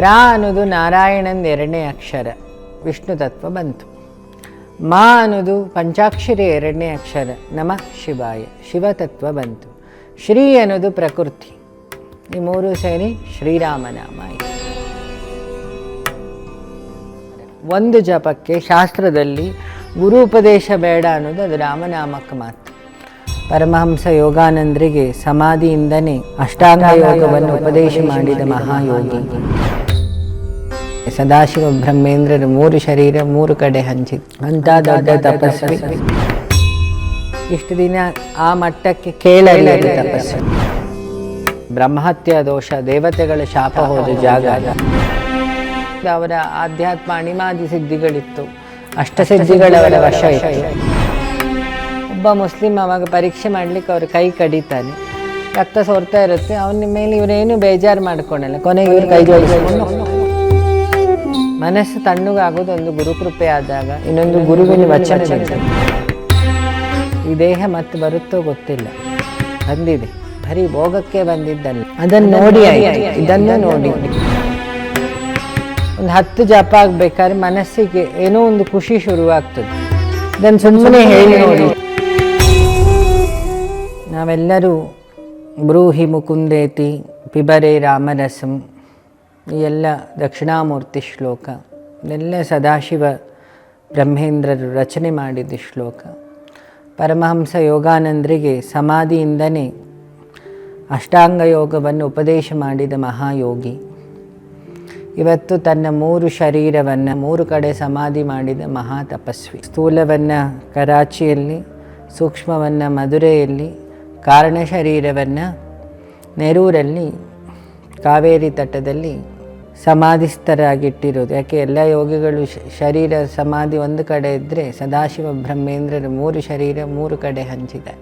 ರಾ ಅನ್ನೋದು ನಾರಾಯಣನ ಎರಡನೇ ಅಕ್ಷರ. ವಿಷ್ಣು ತತ್ವ ಬಂತು. ಮಾ ಅನ್ನೋದು ಪಂಚಾಕ್ಷರಿ ಎರಡನೇ ಅಕ್ಷರ. ನಮಃ ಶಿವಾಯ. ಶಿವತತ್ವ ಬಂತು. ಶ್ರೀ ಅನ್ನೋದು ಪ್ರಕೃತಿ. ಈ ಮೂರು ಸೇರಿ ಶ್ರೀರಾಮನಾಮ ಆಯಿತು ಒಂದು ಜಪಕ್ಕೆ ಶಾಸ್ತ್ರದಲ್ಲಿ ಗುರು ಉಪದೇಶ ಬೇಡ ಅನ್ನೋದು ಅದು ರಾಮನಾಮಕ್ಕೆ ಮಾತು ಪರಮಹಂಸ ಯೋಗಾನಂದರಿಗೆ ಸಮಾಧಿಯಿಂದನೇ ಅಷ್ಟಾಂಗ ಯೋಗವನ್ನು ಉಪದೇಶ ಮಾಡಿದ ಮಹಾಯೋಗಿ. ಸದಾಶಿವ ಬ್ರಹ್ಮೇಂದ್ರರ ಮೂರು ಶರೀರ ಮೂರು ಕಡೆ ಹಂಚಿದ. ಅಂತ ದೊಡ್ಡ ತಪಸ್ವಿ ಇಷ್ಟು ದಿನ ಆ ಮಟ್ಟಕ್ಕೆ ಕೇಳಲಿಲ್ಲ ತಪಸ್ವಿ ಬ್ರಹ್ಮಹತ್ಯ ದೋಷ ದೇವತೆಗಳ ಶಾಪ ಹೋದ ಜಾಗ. ಅವರ ಆಧ್ಯಾತ್ಮ ಅಣಿಮಾದಿ ಸಿದ್ಧಿಗಳಿತ್ತು. ಅಷ್ಟಸಿದ್ಧಿಗಳವರ ವಶ ಇತ್ತು. ಒಬ್ಬ ಮುಸ್ಲಿಂ ಅವಾಗ ಪರೀಕ್ಷೆ ಮಾಡ್ಲಿಕ್ಕೆ ಅವ್ರ ಕೈ ಕಡಿತಾನೆ. ರಕ್ತ ಸೋರ್ತಾ ಇರುತ್ತೆ. ಅವನ ಮೇಲೆ ಇವರೇನು ಬೇಜಾರು ಮಾಡ್ಕೊಂಡಲ್ಲ ಕೊನೆಗೆ ಇವ್ರು ಕೈ ಜೋಡಿಸ್ಕೊಂಡು ಮನಸ್ಸು ತಣ್ಣಗಾಗೋದು ಒಂದು ಗುರುಕೃಪೆ ಆದಾಗ ಇನ್ನೊಂದು ಗುರುವಿನ ವಚನ. ಈ ದೇಹ ಮತ್ತೆ ಬರುತ್ತೋ ಗೊತ್ತಿಲ್ಲ. ಬಂದಿದೆ. ಬರೀ ಭೋಗಕ್ಕೆ ಬಂದಿದ್ದಲ್ಲ. ಅದನ್ನು ನೋಡಿ ಇದನ್ನ ನೋಡಿ. ಒಂದು ಹತ್ತು ಜಪ ಆಗ್ಬೇಕಾದ್ರೆ ಮನಸ್ಸಿಗೆ ಏನೋ ಒಂದು ಖುಷಿ ಶುರುವಾಗ್ತದೆ. ಇದನ್ನು ಸುಮ್ಮನೆ ಹೇಳಿ. ನೋಡಿ. ನಾವೆಲ್ಲರೂ ಬ್ರೂಹಿ ಮುಕುಂದೇತಿ ಪಿಬರೆ ರಾಮರಸಂ ಎಲ್ಲ ದಕ್ಷಿಣಾಮೂರ್ತಿ ಶ್ಲೋಕ. ಇದೆಲ್ಲ ಸದಾಶಿವ ಬ್ರಹ್ಮೇಂದ್ರರು ರಚನೆ ಮಾಡಿದ ಶ್ಲೋಕ. ಪರಮಹಂಸ ಯೋಗಾನಂದರಿಗೆ ಸಮಾಧಿಯಿಂದನೇ ಅಷ್ಟಾಂಗ ಯೋಗವನ್ನು ಉಪದೇಶ ಮಾಡಿದ ಮಹಾಯೋಗಿ. ಇವತ್ತು ತನ್ನ ಮೂರು ಶರೀರವನ್ನು ಮೂರು ಕಡೆ ಸಮಾಧಿ ಮಾಡಿದ ಮಹಾ ತಪಸ್ವಿ ಸ್ಥೂಲವನ್ನು ಕರಾಚಿಯಲ್ಲಿ, ಸೂಕ್ಷ್ಮವನ್ನು ಮಧುರೆಯಲ್ಲಿ, ಕಾರಣ ಶರೀರವನ್ನು ನೆರೂರಲ್ಲಿ, ಕಾವೇರಿ ತಟದಲ್ಲಿ ಸಮಾಧಿಸ್ಥರಾಗಿಟ್ಟಿರೋದು ಯಾಕೆ ಎಲ್ಲ ಯೋಗಿಗಳು ಶರೀರ ಸಮಾಧಿ ಒಂದು ಕಡೆ ಇದ್ದರೆ ಸದಾಶಿವ ಬ್ರಹ್ಮೇಂದ್ರರು ಮೂರು ಶರೀರ ಮೂರು ಕಡೆ ಹಂಚಿದೆ.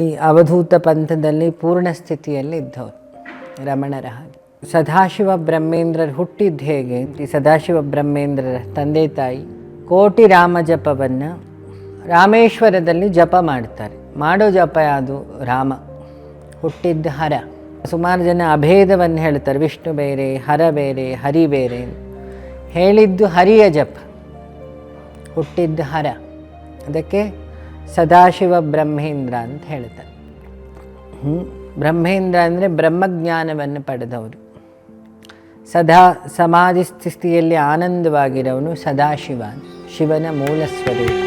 ಈ ಅವಧೂತ ಪಂಥದಲ್ಲಿ ಪೂರ್ಣ ಸ್ಥಿತಿಯಲ್ಲಿ ಇದ್ದವರು, ರಮಣರ ಹಾಗೆ. ಸದಾಶಿವ ಬ್ರಹ್ಮೇಂದ್ರರು ಹುಟ್ಟಿದ್ದು ಹೇಗೆ? ಈ ಸದಾಶಿವ ಬ್ರಹ್ಮೇಂದ್ರರ ತಂದೆ ತಾಯಿ ಕೋಟಿ ರಾಮ ಜಪವನ್ನು ರಾಮೇಶ್ವರದಲ್ಲಿ ಜಪ ಮಾಡ್ತಾರೆ. ಮಾಡೋ ಜಪ ಯಾವುದು? ರಾಮ. ಹುಟ್ಟಿದ್ದ ಹರ. ಸುಮಾರು ಜನ ಅಭೇದವನ್ನು ಹೇಳ್ತಾರೆ, ವಿಷ್ಣು ಬೇರೆ, ಹರ ಬೇರೆ, ಹರಿ ಬೇರೆ ಹೇಳಿದ್ದು ಹರಿಯ ಜಪ, ಹುಟ್ಟಿದ್ದ ಹರ. ಅದಕ್ಕೆ ಸದಾಶಿವ ಬ್ರಹ್ಮೇಂದ್ರ ಅಂತ ಹೇಳ್ತಾರೆ. ಬ್ರಹ್ಮೇಂದ್ರ ಅಂದರೆ ಬ್ರಹ್ಮಜ್ಞಾನವನ್ನು ಪಡೆದವರು. ಸದಾ ಸಮಾಧಿ ಸ್ಥಿತಿಯಲ್ಲಿ ಆನಂದವಾಗಿರೋನು ಸದಾಶಿವ ಶಿವನ ಮೂಲ ಸ್ವರೂಪ.